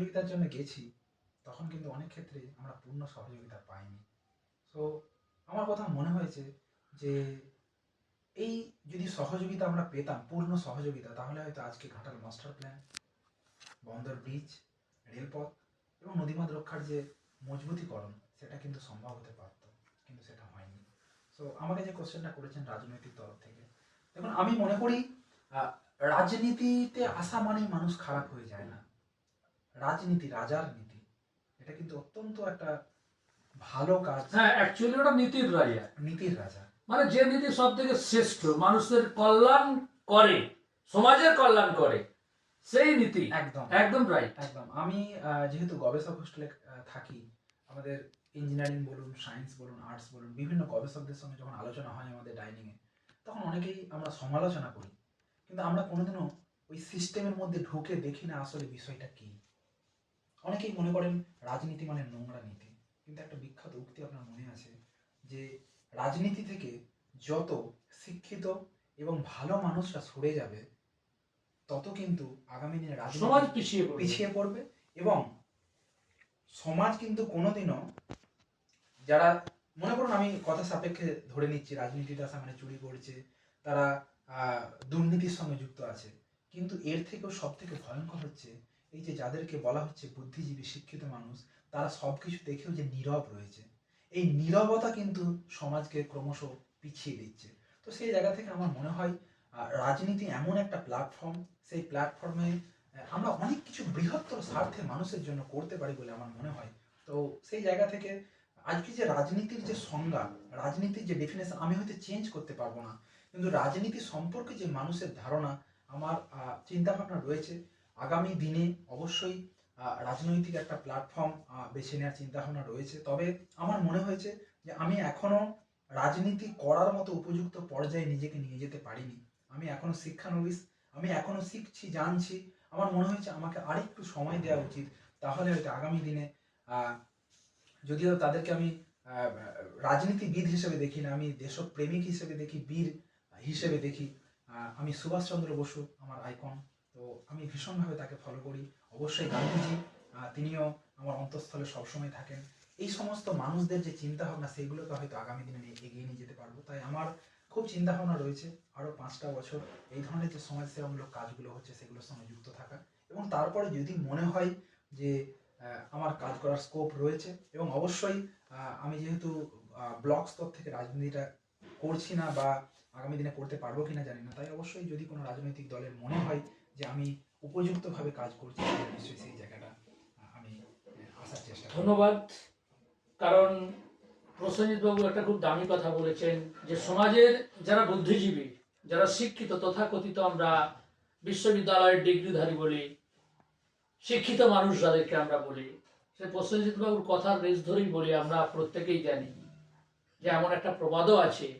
সহযোগিতার জন্য গেছি, তখন কিন্তু অনেক ক্ষেত্রে আমরা পূর্ণ সহযোগিতা পাইনি। সো আমার কথা মনে হয়েছে যে, এই যদি সহযোগিতা আমরা পেতাম, পূর্ণ সহযোগিতা, তাহলে হয়তো আজকে ঘাটাল মাস্টার প্ল্যান, বন্দর ব্রিজ, রেলপথ এবং নদীমাত রক্ষার যে মজবুতিকরণ, সেটা কিন্তু সম্ভব হতে পারত, কিন্তু সেটা হয়নি। সো আমাকে যে কোশ্চেনটা করেছেন রাজনৈতিক তরফ থেকে, দেখুন, আমি মনে করি রাজনীতিতে আসা মানেই মানুষ খারাপ হয়ে যায় না। রাজনীতি রাজার নীতি এটা কিন্তু অত্যন্ত একটা ভালো কাজ। হ্যাঁ অ্যাকচুয়ালি ওটা নীতির রাজা। নীতির রাজা। মানে যে নীতি সব থেকে শ্রেষ্ঠ মানুষের কল্যাণ করে সমাজের কল্যাণ করে সেই নীতি। একদম। একদম রাইট একদম। আমি যেহেতু গবেষক হোস্টেলে থাকি আমাদের ইঞ্জিনিয়ারিং বলুন সায়েন্স বলুন আর্টস বলুন বিভিন্ন গবেষকদের সঙ্গে যখন আলোচনা হয় আমাদের ডাইনিংয়ে তখন অনেকেই আমরা সমালোচনা করি। কিন্তু আমরা কোনোদিনও ওই সিস্টেমের মধ্যে ঢুকে দেখি না আসলে বিষয়টা কি। অনেকেই মনে করেন রাজনীতি মানে নোংরা নীতি। কিন্তু একটা বিখ্যাত উক্তি আপনার মনে আছে যে রাজনীতি থেকে যত শিক্ষিত এবং ভালো মানুষরা সরে যাবে তত কিন্তু আগামী দিনে সমাজ পিছিয়ে পড়বে। পিছিয়ে পড়বে এবং সমাজ কিন্তু কোনোদিনও যারা মনে করুন আমি কথা সাপেক্ষে ধরে নিচ্ছি রাজনীতিটা আসা মানে চুরি করছে তারা আহ, দুর্নীতির সঙ্গে যুক্ত আছে। কিন্তু এর থেকেও সব থেকে ভয়ঙ্কর হচ্ছে এই যে যাদেরকে বলা হচ্ছে বুদ্ধিজীবী, শিক্ষিত মানুষ, তারা সব কিছু দেখেও যে নীরব রয়েছে। এই নীরবতা কিন্তু সমাজকে ক্রমশ পিছিয়ে দিচ্ছে। তো সেই জায়গা থেকে আমার মনে হয় রাজনীতি এমন একটা প্ল্যাটফর্ম সেই প্ল্যাটফর্মে আমরা অনেক কিছু বৃহত্তর স্বার্থে মানুষের জন্য করতে পারি বলে আমার মনে হয়। তো সেই জায়গা থেকে আজকে যে রাজনীতির যে সংজ্ঞা, রাজনীতির যে ডেফিনেশন আমি হয়তো চেঞ্জ করতে পারব না। কিন্তু রাজনীতি সম্পর্কে যে মানুষের ধারণা, আমার চিন্তা ভাবনা রয়েছে। আগামী দিনে অবশ্যই রাজনৈতিক একটা প্ল্যাটফর্ম বেছে নেওয়ার চিন্তা ভাবনা রয়েছে। তবে আমার মনে হয়েছে যে আমি এখনও রাজনীতি করার মতো উপযুক্ত পর্যায়ে নিজেকে নিয়ে যেতে পারিনি। আমি এখনও শিক্ষানবিশ আমি এখনও শিখছি, জানছি। আমার মনে হয়েছে আমাকে আরেকটু সময় দেওয়া উচিত। তাহলে হয়তো আগামী দিনে যদিও তাদেরকে আমি রাজনীতিবিদ হিসেবে দেখি না, আমি দেশপ্রেমিক হিসেবে দেখি, বীর হিসেবে দেখি আমি সুভাষচন্দ্র বসু, আমার আইকন তো আমি ভীষণভাবে তাকে ফলো করি। অবশ্যই গান্ধীজি তিনিও আমার অন্তঃস্থলে সবসময় থাকেন। এই সমস্ত মানুষদের যে চিন্তা ভাবনা সেগুলোকে হয়তো আগামী দিনে এগিয়ে নিয়ে যেতে পারব। তাই আমার খুব চিন্তা ভাবনা রয়েছে আরও পাঁচটা বছর এই ধরনের যে সমাজসেবামূলক কাজগুলো হচ্ছে, সেগুলোর সঙ্গে যুক্ত থাকা। এবং তারপরে যদি মনে হয় যে আমার কাজ করার স্কোপ রয়েছে এবং অবশ্যই আমি যেহেতু ব্লক স্তর থেকে রাজনীতিটা করছি না বা আগামী দিনে করতে পারব কিনা জানি না, তাই অবশ্যই যদি কোনো রাজনৈতিক দলের মনে হয় যে আমি উপযুক্তভাবে কাজ করছি, নিশ্চয়ই সেই জায়গাটা আমি আসার চেষ্টা ধন্যবাদ। কারণ প্রসেনজিৎ বাবু একটা খুব দামি কথা বলেছেন যে সমাজের যারা বুদ্ধিজীবী, যারা শিক্ষিত, তথাকথিত আমরা বিশ্ববিদ্যালয়ের ডিগ্রিধারী বলি, শিক্ষিত মানুষ যাদেরকে আমরা বলি, সে প্রসেনজিৎ বাবুর কথার রেস ধরেই বলি আমরা প্রত্যেকেই জানি যে এমন একটা প্রবাদও আছে